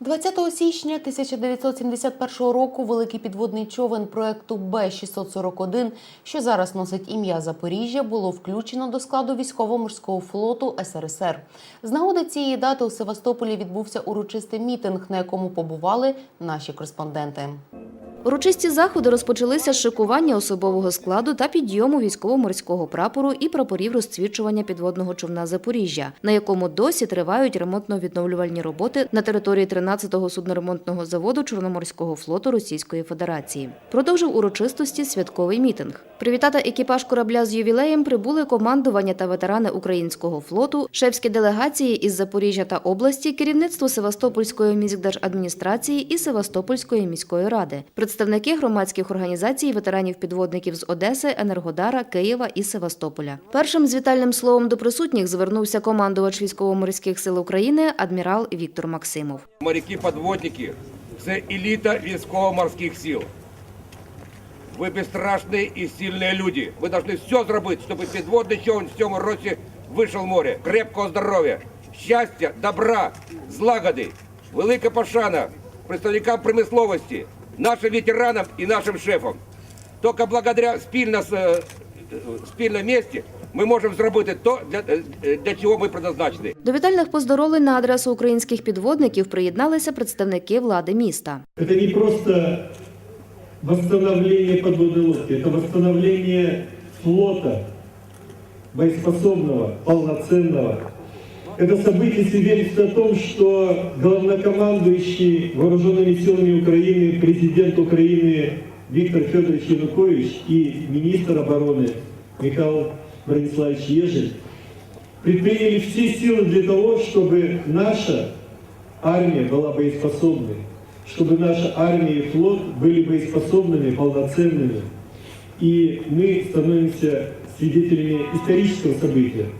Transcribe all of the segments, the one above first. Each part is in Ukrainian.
20 січня 1971 року великий підводний човен проекту Б-641, що зараз носить ім'я Запоріжжя, було включено до складу військово-морського флоту СРСР. З нагоди цієї дати у Севастополі відбувся урочистий мітинг, на якому побували наші кореспонденти. Урочисті заходи розпочалися з шикування особового складу та підйому військово-морського прапору і прапорів розцвічування підводного човна Запоріжжя, на якому досі тривають ремонтно-відновлювальні роботи на території 13-го судноремонтного заводу Чорноморського флоту Російської Федерації. Продовжив урочистості святковий мітинг. Привітати екіпаж корабля з ювілеєм прибули командування та ветерани українського флоту, шефські делегації із Запоріжжя та області, керівництво Севастопольської міськдержадміністрації і Севастопольської міської ради, представники громадських організацій, ветеранів-підводників з Одеси, Енергодара, Києва і Севастополя. Першим з вітальним словом до присутніх звернувся командувач військово-морських сил України адмірал Віктор Максимов. Моряки-подводники це еліта військово-морських сил. Ви безстрашні і сильні люди. Ви повинні все зробити, щоб підводний човен в цьому році вийшов в море. Крепкого здоров'я, щастя, добра, злагоди, велика пошана представникам промисловості, нашим ветеранам і нашим шефам. Тільки благодаря спільно, з, е, спільно місті ми можемо зробити то, для, е, для чого ми предназначені. До вітальних поздоровлень на адресу українських підводників приєдналися представники влади міста. Это не просто восстановление подводной лодки, это восстановление флота боеспособного, полноценного. Это событие свидетельствует о том, что главнокомандующий вооруженными силами Украины, президент Украины Виктор Федорович Янукович и министр обороны Михаил Брониславович Ежель предприняли все силы для того, чтобы наша армия была боеспособной, чтобы наша армия и флот были боеспособными, полноценными. И мы становимся свидетелями исторического события –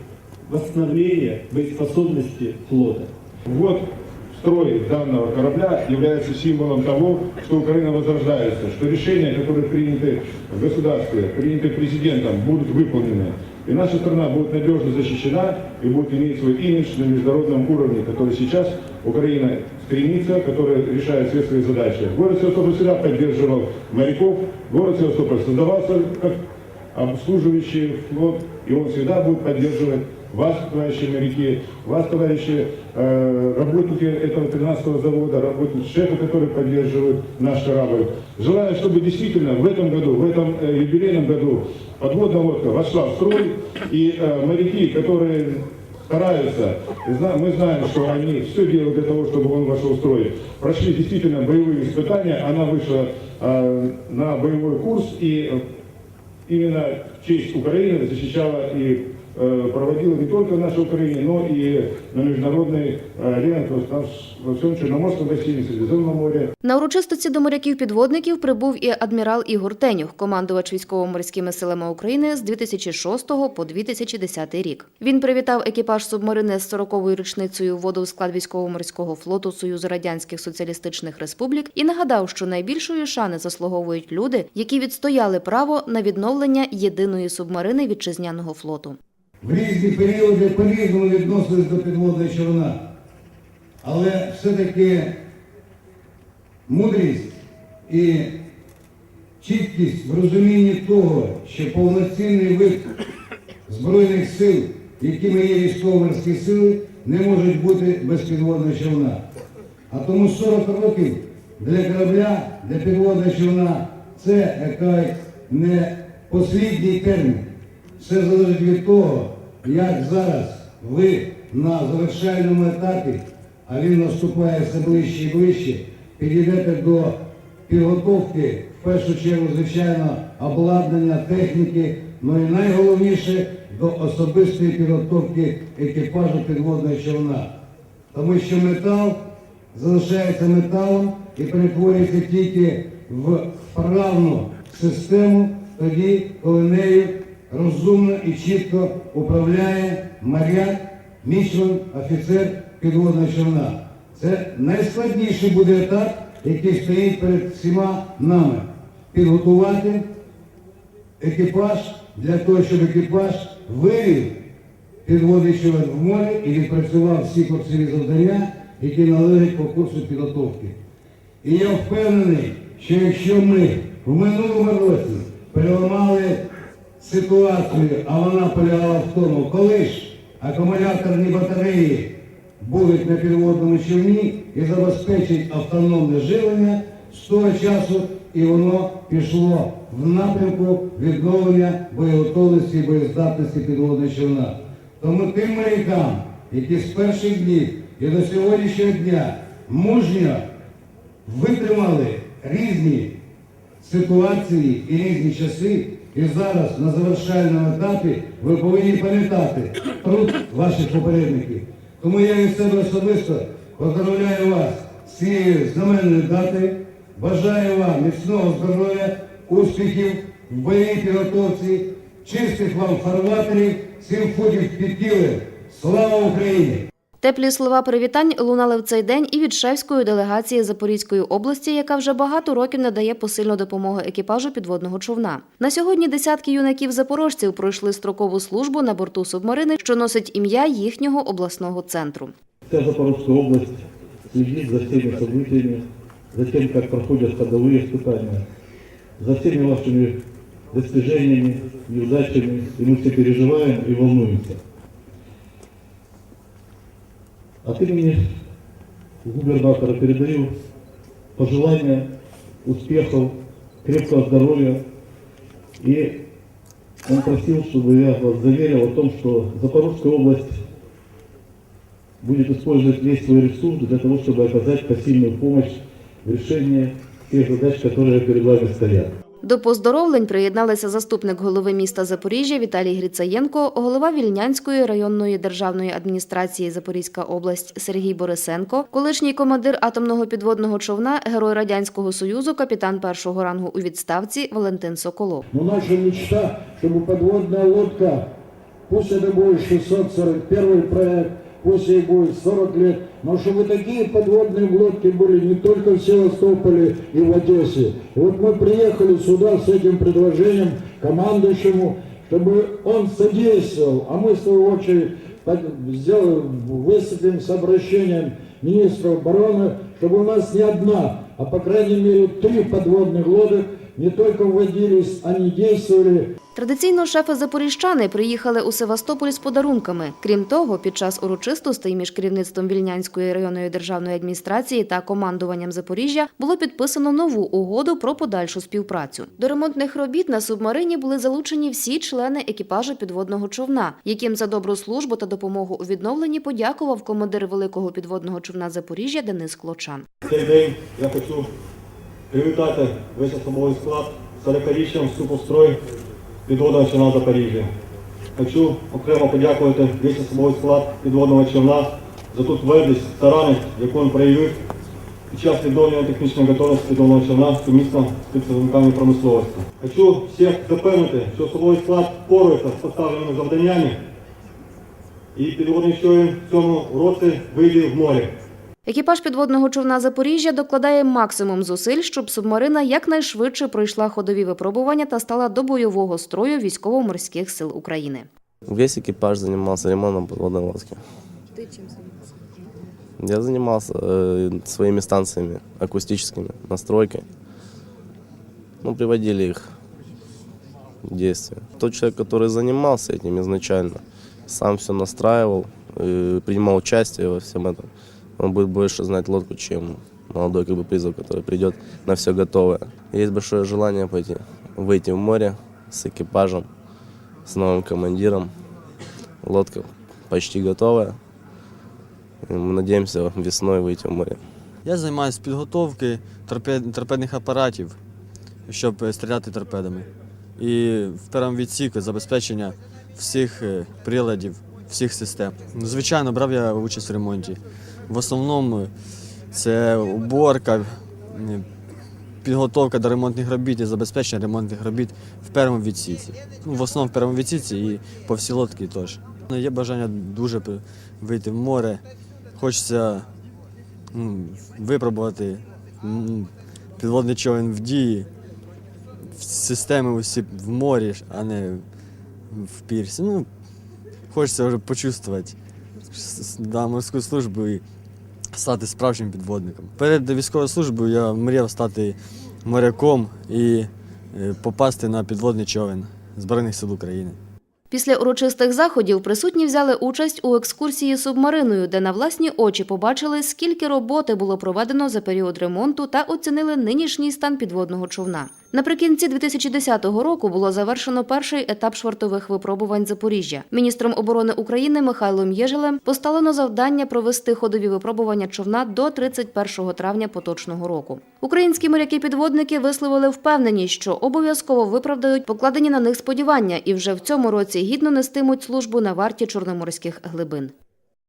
восстановления боеспособности флота. Вот строй данного корабля является символом того, что Украина возрождается, что решения, которые приняты в государстве, приняты президентом, будут выполнены. И наша страна будет надежно защищена и будет иметь свой имидж на международном уровне, который сейчас Украина стремится, которая решает все свои задачи. Город Севастополь всегда поддерживал моряков, город Севастополь создавался как обслуживающий флот, и он всегда будет поддерживать вас, товарищи моряки, вас, товарищи э, работники этого 13-го завода, работники, шефы, которые поддерживают наш корабль. Желаю, чтобы действительно в этом году, в этом э, юбилейном году подводная лодка вошла в строй, и э, моряки, которые стараются, мы знаем, что они все делают для того, чтобы он вошел в строй, прошли действительно боевые испытания, она вышла э, на боевой курс, и именно в честь Украины защищала и э, проводила не только в нашей Украине, но и на то есть наш- во всем Черноморском бассейне, Средиземном море. На урочистості до моряків-підводників прибув і адмірал Ігор Тенюх, командувач військово-морськими силами України з 2006 по 2010 рік. Він привітав екіпаж субмарини з 40-ю річницею вводу у склад військово-морського флоту Союзу Радянських Соціалістичних Республік і нагадав, що найбільшої шани заслуговують люди, які відстояли право на відновлення єдиної субмарини вітчизняного флоту. В різні періоди по-різному відносились до підводного човна. Але все-таки мудрість і чіткість в розумінні того, що повноцінний вид Збройних сил, якими є військово-морські сили, не можуть бути без підводного човна. А тому 40 років для корабля, для підводного човна це як кажуть, не послідній термін. Все залежить від того, як зараз ви на завершальному етапі, а він наступає все ближче і ближче, підійдете до підготовки, в першу чергу, звичайно, обладнання, техніки, ну і найголовніше до особистої підготовки екіпажу підводного човна. Тому що метал залишається металом і перетворюється тільки в вправну систему тоді, коли нею розумно і чітко управляє моряк, мічман, офіцер підводного човна. Це найскладніший буде етап, який стоїть перед всіма нами. Підготувати екіпаж для того, щоб екіпаж вивів підводний в море і відпрацював всі курсові завдання які належать по курсу підготовки. І я впевнений, що якщо ми в минулому році переламали ситуацію, а вона полягала в тому, коли ж акумуляторні батареї будуть на підводному човні і забезпечать автономне живлення, з того часу і воно пішло в напрямку відновлення боєготовності і боєздатності підводного човна. Тому тим морякам, які з перших днів і до сьогоднішнього дня мужньо витримали різні ситуації і різні часи, і зараз на завершальному етапі ви повинні пам'ятати труд ваших попередників. Тому я від себе особисто поздравляю вас з цією знаменною датою. Бажаю вам міцного здоров'я, успіхів в бойовій підготовці, чистих вам фарватерів, сім футів під кілем. Слава Україні! Теплі слова привітань лунали в цей день і від шефської делегації Запорізької області, яка вже багато років надає посильну допомогу екіпажу підводного човна. На сьогодні десятки юнаків-запорожців пройшли строкову службу на борту субмарини, що носить ім'я їхнього обласного центру. Вся Запорожская область следит за всеми событиями, за тем, как проходят ходовые испытания, за всеми вашими достижениями, неудачами, и мы все переживаем и волнуемся. От имени губернатора передаю пожелания успехов, крепкого здоровья. И он просил, чтобы я вас заверил о том, что Запорожская область будет использовать весь свой ресурс для того, чтобы оказать посильную помощь в решении тех задач, которые перед вами стоят. До поздоровлень приєдналися заступник голови міста Запоріжжя Віталій Грицаєнко, голова Вільнянської районної державної адміністрації Запорізька область Сергій Борисенко, колишній командир атомного підводного човна, герой радянського союзу, капітан першого рангу у відставці Валентин Соколов. Но наша мечта, чтобы подводная лодка, пусть это будет 641 проект, пусть ей будет 40 но чтобы такие подводные лодки были не только в Севастополе и в Одессе. Вот мы приехали сюда с этим предложением командующему, чтобы он содействовал, а мы в свою очередь сделаем, выступим с обращением министра обороны, чтобы у нас не одна, а по крайней мере три подводных лодок. Не только вводились, они действовали, Традиційно шефи запоріжчани приїхали у Севастополь з подарунками. Крім того, під час урочистостей між керівництвом Вільнянської районної державної адміністрації та командуванням Запоріжжя було підписано нову угоду про подальшу співпрацю. До ремонтних робіт на субмарині були залучені всі члени екіпажу підводного човна, яким за добру службу та допомогу у відновленні подякував командир великого підводного човна Запоріжжя Денис Клочан. Цей день я хочу привітати весь особовий склад з 40-річним вступу в строй підводного човна Запоріжжя. Хочу окремо подякувати весь особовий склад підводного човна за ту твердість, старанність, яку він проявив під час відновлення технічної готовності підводного човна сумісно з представниками промисловості. Хочу всіх запевнити, що особовий склад впорається з поставленими завданнями і підводний човен в цьому році вийде в море. Екіпаж підводного човна Запоріжжя докладає максимум зусиль, щоб субмарина якнайшвидше пройшла ходові випробування та стала до бойового строю військово-морських сил України. Весь экипаж занимался ремонтом подводной лодки. Ти чим займався? Я занимался э, своими станциями акустическими, настройкой. Ну, приводили их в действие. Тот человек, который занимался этим изначально, сам все настраивал, э, принимал участие во всем этом. Он будет больше знать лодку, чем молодой как бы призыв, который придет на все готовое. Есть большое желание пойти, выйти в море с экипажем, с новым командиром. Лодка почти готовая. И Мы надеемся весной выйти в море. Я займаюся підготовки торпед, торпедних апаратів, щоб е, стріляти торпедами. І в першому відсіку забезпечення всіх е, приладів, всіх систем. Ну, Звичайно, брав я участь в ремонті. В основному це уборка, підготовка до ремонтних робіт і забезпечення ремонтних робіт в першому відсіці. Ну, в основному в першому відсіці і по всій лодці теж. Ну, Є бажання дуже вийти в море. Хочеться ну, випробувати підводний човен в дії, в системи усі в морі, а не в пірсі. Ну, хочеться вже почувствувати да, морську службу і стати справжнім підводником. Перед військовою службою я мріяв стати моряком і е, попасти на підводний човен Збройних сил України. Після урочистих заходів присутні взяли участь у екскурсії субмариною, де на власні очі побачили, скільки роботи було проведено за період ремонту та оцінили нинішній стан підводного човна. Наприкінці 2010 року було завершено перший етап швартових випробувань Запоріжжя. Міністром оборони України Михайлом Єжелем поставлено завдання провести ходові випробування човна до 31 травня поточного року. Українські моряки-підводники висловили впевненість, що обов'язково виправдають покладені на них сподівання і вже в цьому році гідно нестимуть службу на варті чорноморських глибин.